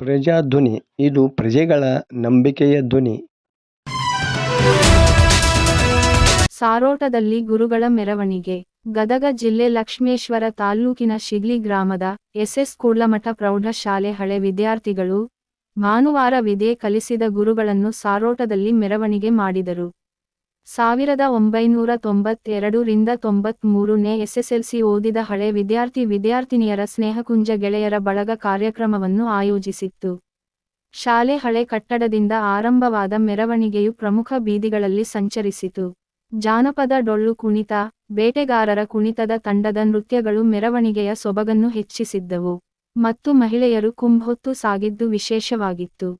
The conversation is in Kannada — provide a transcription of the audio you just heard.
ಪ್ರಜಾಧ್ವನಿ, ಇದು ಪ್ರಜೆಗಳ ನಂಬಿಕೆಯ ಧ್ವನಿ. ಸಾರೋಟದಲ್ಲಿ ಗುರುಗಳ ಮೆರವಣಿಗೆ. ಗದಗ ಜಿಲ್ಲೆ ಲಕ್ಷ್ಮೇಶ್ವರ ತಾಲ್ಲೂಕಿನ ಶಿಗ್ಲಿ ಗ್ರಾಮದ ಎಸ್ಎಸ್ ಕೂಡ್ಲಮಠ ಪ್ರೌಢಶಾಲೆ ಹಳೆ ವಿದ್ಯಾರ್ಥಿಗಳು ಭಾನುವಾರ ವಿದೆ ಕಲಿಸಿದ ಗುರುಗಳನ್ನು ಸಾರೋಟದಲ್ಲಿ ಮೆರವಣಿಗೆ ಮಾಡಿದರು. ಸಾವಿರದ ಒಂಬೈನೂರ ತೊಂಬತ್ತೆರಡು ರಿಂದ ತೊಂಬತ್ಮೂರನೇ ಎಸ್ಎಸ್ಎಲ್ಸಿ ಓದಿದ ಹಳೆ ವಿದ್ಯಾರ್ಥಿ ವಿದ್ಯಾರ್ಥಿನಿಯರ ಸ್ನೇಹಕುಂಜ ಗೆಳೆಯರ ಬಳಗ ಕಾರ್ಯಕ್ರಮವನ್ನು ಆಯೋಜಿಸಿತ್ತು. ಶಾಲೆ ಹಳೆ ಕಟ್ಟಡದಿಂದ ಆರಂಭವಾದ ಮೆರವಣಿಗೆಯು ಪ್ರಮುಖ ಬೀದಿಗಳಲ್ಲಿ ಸಂಚರಿಸಿತು. ಜಾನಪದ ಡೊಳ್ಳು ಕುಣಿತ, ಬೇಟೆಗಾರರ ಕುಣಿತದ ತಂಡದ ನೃತ್ಯಗಳು ಮೆರವಣಿಗೆಯ ಸೊಬಗನ್ನು ಹೆಚ್ಚಿಸಿದ್ದವು. ಮತ್ತು ಮಹಿಳೆಯರು ಕುಂಭೊತ್ತು ಸಾಗಿದ್ದು ವಿಶೇಷವಾಗಿತ್ತು.